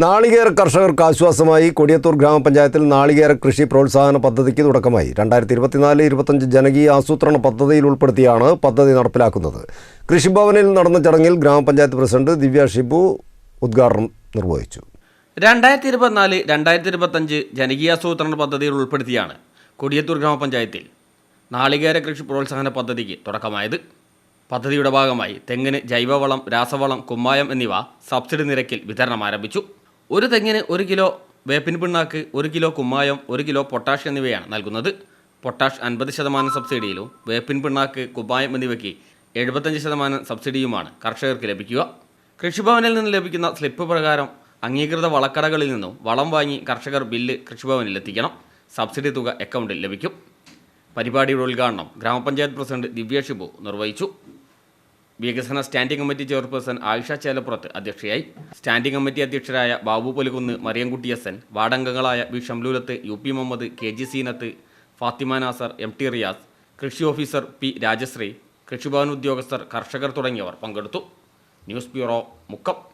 നാളികേര കർഷകർക്ക് ആശ്വാസമായി കൊടിയത്തൂർ ഗ്രാമപഞ്ചായത്തിൽ നാളികേര കൃഷി പ്രോത്സാഹന പദ്ധതിക്ക് തുടക്കമായി. രണ്ടായിരത്തി ഇരുപത്തിനാല് ഇരുപത്തഞ്ച് ജനകീയ ആസൂത്രണ പദ്ധതിയിൽ ഉൾപ്പെടുത്തിയാണ് പദ്ധതി നടപ്പിലാക്കുന്നത്. കൃഷിഭവനിൽ നടന്ന ചടങ്ങിൽ ഗ്രാമപഞ്ചായത്ത് പ്രസിഡന്റ് ദിവ്യ ഷിബു ഉദ്ഘാടനം നിർവഹിച്ചു. രണ്ടായിരത്തി ഇരുപത്തിനാല് രണ്ടായിരത്തി ഇരുപത്തഞ്ച് ജനകീയാസൂത്രണ പദ്ധതിയിൽ ഉൾപ്പെടുത്തിയാണ് കൊടിയത്തൂർ ഗ്രാമപഞ്ചായത്തിൽ നാളികേര കൃഷി പ്രോത്സാഹന പദ്ധതിക്ക് തുടക്കമായത്. പദ്ധതിയുടെ ഭാഗമായി തെങ്ങിന് ജൈവവളം രാസവളം കുമ്മായം എന്നിവ സബ്സിഡി നിരക്കിൽ വിതരണം ആരംഭിച്ചു. ഒരു തെങ്ങിന് ഒരു കിലോ വേപ്പിൻ പിണ്ണാക്ക് ഒരു കിലോ കുമ്മായം ഒരു കിലോ പൊട്ടാഷ് എന്നിവയാണ് നൽകുന്നത്. പൊട്ടാഷ് അൻപത് ശതമാനം സബ്സിഡിയിലും വേപ്പിൻ പിണ്ണാക്ക് കുമ്മായം എന്നിവയ്ക്ക് എഴുപത്തഞ്ച് ശതമാനം സബ്സിഡിയുമാണ് കർഷകർക്ക് ലഭിക്കുക. കൃഷിഭവനിൽ നിന്ന് ലഭിക്കുന്ന സ്ലിപ്പ് പ്രകാരം അംഗീകൃത വളക്കടകളിൽ നിന്നും വളം വാങ്ങി കർഷകർ ബില്ല് കൃഷിഭവനിൽ എത്തിക്കണം. സബ്സിഡി തുക അക്കൗണ്ടിൽ ലഭിക്കും. പരിപാടിയുടെ ഉദ്ഘാടനം ഗ്രാമപഞ്ചായത്ത് പ്രസിഡന്റ് ദിവ്യ ഷിബു നിർവഹിച്ചു. വികസന standing committee chairperson Ayisha Chelappurath അധ്യക്ഷയായി. സ്റ്റാൻഡിംഗ് കമ്മിറ്റി അധ്യക്ഷരായ ബാബു പൊലുകുന്ന് മറിയൻകുട്ടിയസൻ വാർഡംഗങ്ങളായ V. Shamlulath U. P. Muhammad K. G. Seenath Fathima Nasar M. T. Riyas കൃഷി ഓഫീസർ പി. രാജശ്രീ കൃഷിഭവൻ ഉദ്യോഗസ്ഥർ കർഷകർ തുടങ്ങിയവർ പങ്കെടുത്തു. News bureau Mukkam.